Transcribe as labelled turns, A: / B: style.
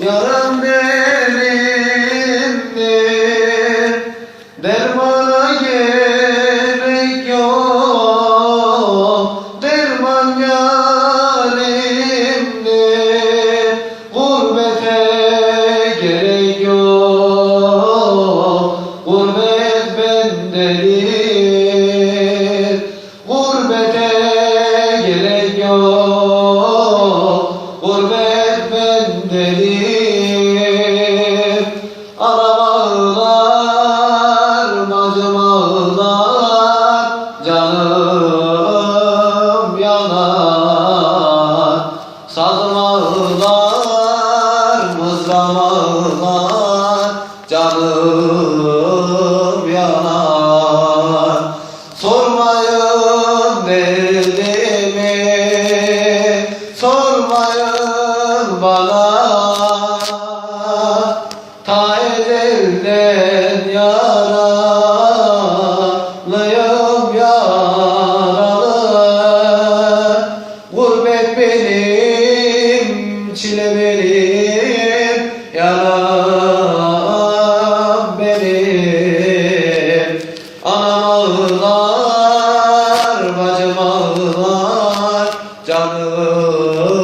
A: yok benimdir. Dermana gerek yok. Derman yarimdir. Gurbete gerek yok. Gurbet bendedir bendedir Anam ağlar, bacım Canım yanar. Sazım ağlar Canım yanar. Sormayın derdimi Sormayın Karbala Ta elevden yaralıyım yaralı. Gurbet benim, çile benim Yaram benim. Anam ağlar, bacım ağlar Canım